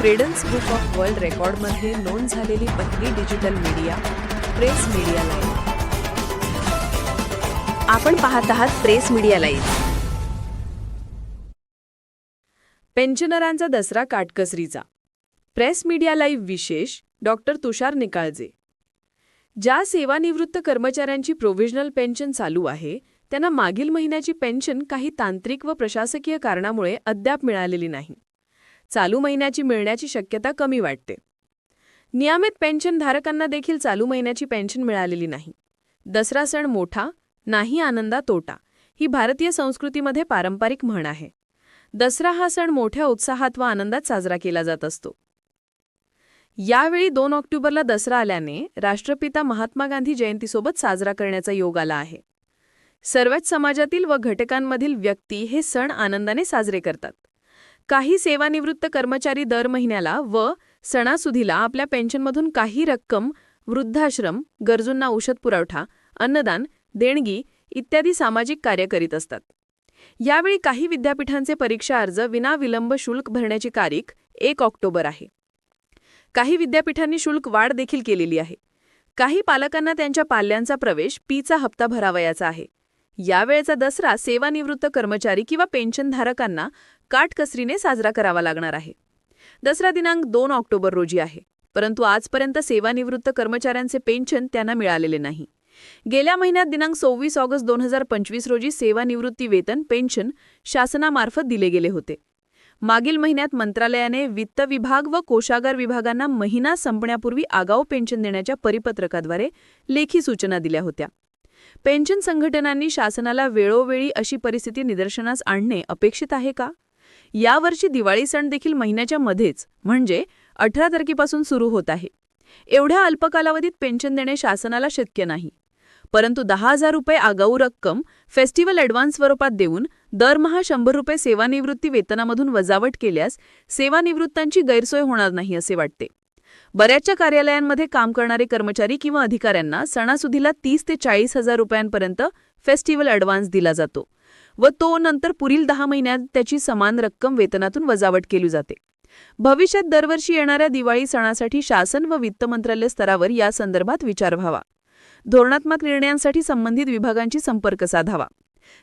Credence book of world रेकॉर्डमध्ये नोंद झालेली पहिली digital media press media live आपण पाहत आहात प्रेस मीडिया लाईव्ह पेन्शनरांचा दसरा काटकसरीचा. प्रेस मीडिया लाईव्ह विशेष डॉक्टर तुषार निकाळजे. ज्या सेवानिवृत्त कर्मचाऱ्यांची प्रोव्हिजनल पेन्शन चालू आहे त्यांना मागील महिन्याची पेन्शन काही तांत्रिक व प्रशासकीय कारणामुळे अद्याप मिळालेली नाही. चालू महिन्याची मिळण्याची शक्यता कमी वाटते. नियमित पेन्शनधारकांना देखील चालू महिन्याची पेन्शन मिळालेली नाही. दसरा सण मोठा नाही आनंदा तोटा ही भारतीय संस्कृतीमध्ये पारंपरिक म्हण आहे. दसरा हा सण मोठ्या उत्साहात व आनंदात साजरा केला जात असतो. यावेळी दोन ऑक्टोबरला दसरा आल्याने राष्ट्रपिता महात्मा गांधी जयंतीसोबत साजरा करण्याचा योग आला आहे. सर्वच समाजातील व घटकांमधील व्यक्ती हे सण आनंदाने साजरे करतात. काही सेवानिवृत्त कर्मचारी दर महिन्याला व सणासुदीला आपल्या पेन्शनमधून काही रक्कम वृद्धाश्रम गरजूंना औषध पुरवठा अन्नदान देणगी इत्यादी सामाजिक कार्य करीत असतात. यावेळी काही विद्यापीठांचे परीक्षा अर्ज विनाविलंब शुल्क भरण्याची तारीख एक ऑक्टोबर आहे. काही विद्यापीठांनी शुल्क वाढ देखील केलेली आहे. काही पालकांना त्यांच्या पाल्यांचा प्रवेश पीचा हप्ता भरावयाचा आहे. यावेळचा दसरा सेवानिवृत्त कर्मचारी किंवा पेन्शनधारकांना काटकसरीने साजरा करावा लागणार आहे. दसरा दिनांक दोन ऑक्टोबर रोजी आहे परंतु आजपर्यंत सेवानिवृत्त कर्मचाऱ्यांचे पेन्शन त्यांना मिळालेले नाही. गेल्या महिन्यात दिनांक सव्वीस ऑगस्ट दोन हजार पंचवीस रोजी सेवानिवृत्ती वेतन पेन्शन शासनामार्फत दिले गेले होते. मागील महिन्यात मंत्रालयाने वित्त विभाग व कोषागार विभागांना महिना संपण्यापूर्वी आगाऊ पेन्शन देण्याच्या परिपत्रकाद्वारे लेखी सूचना दिल्या होत्या. पेन्शन संघटनांनी शासनाला वेळोवेळी अशी परिस्थिती निदर्शनास आणणे अपेक्षित आहे का? यावर्षी दिवाळी सण देखील महिन्याच्या मध्येच म्हणजे अठरा तारखेपासून सुरू होत आहे. एवढ्या अल्प कालावधीत पेन्शन देणे शासनाला शक्य नाही. परंतु दहा हजार रुपये आगाऊ रक्कम फेस्टिवल ॲडव्हान्स स्वरूपात देऊन दरमहा शंभर रुपये सेवानिवृत्ती वेतनामधून वजावट केल्यास सेवानिवृत्तांची गैरसोय होणार नाही असे वाटते. बऱ्याचशा कार्यालयांमध्ये काम करणारे कर्मचारी किंवा अधिकाऱ्यांना सणासुदीला तीस ते चाळीस हजार रुपयांपर्यंत फेस्टिवल ॲडव्हान्स दिला जातो व तो नंतर पुढील दहा महिन्यात त्याची समान रक्कम वेतनातून वजावट केली जाते. भविष्यात दरवर्षी येणाऱ्या दिवाळी सणासाठी शासन व वित्त मंत्रालय स्तरावर या संदर्भात विचार व्हावा. धोरणात्मक निर्णयांसाठी संबंधित विभागांशी संपर्क साधावा.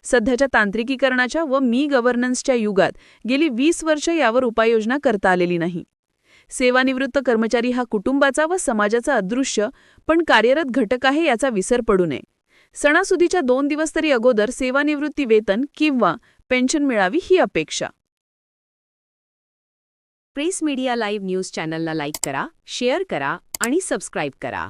सध्याच्या तांत्रिकीकरणाच्या व मी गव्हर्नन्सच्या युगात गेली वीस वर्ष यावर उपाययोजना करता आलेली नाही. सेवानिवृत्त कर्मचारी हा कुटुंबाचा व समाजाचा अदृश्य पण कार्यरत घटक आहे याचा विसर पडू नये. सणासुदीच्या दोन दिवस तरी अगोदर सेवानिवृत्ती वेतन किंवा पेन्शन मिळावी ही अपेक्षा. प्रेस मीडिया लाईव्ह न्यूज चॅनलला लाईक करा शेअर करा आणि सबस्क्राईब करा.